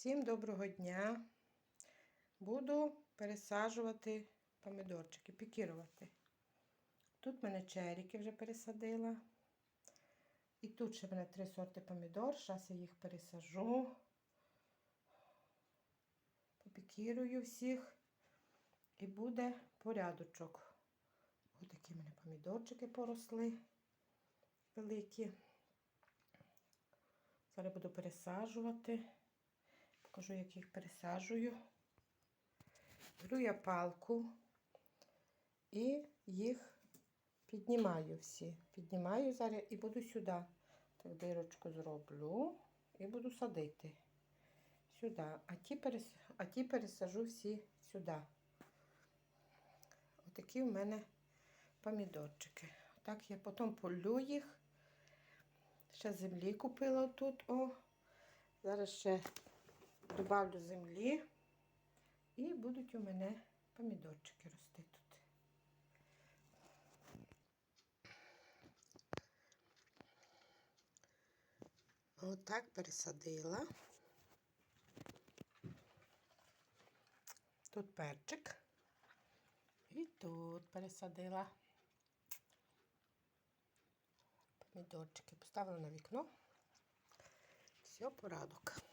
Всім доброго дня. Буду пересаджувати помідорчики, пікірувати. Тут в мене черіки вже пересадила. І тут ще в мене три сорти помідор. Зараз я їх пересажу. Попікірую всіх. І буде порядочок. Ось такі в мене помідорчики поросли великі. Зараз буду пересаджувати. Покажу, як їх пересаджую. Беру я палку і їх піднімаю всі. Піднімаю зараз і буду сюди. Так, дирочку зроблю і буду садити сюди. А ті, перес... а ті пересажу всі сюди. Отакі в мене помідорчики. Так я потім полю їх. Ще землі купила тут. О. Зараз ще добавлю землі. І будуть у мене помідорчики рости тут. Отак пересадила. Тут перчик. І тут пересадила. Помідорчики поставила на вікно. Все, порадок.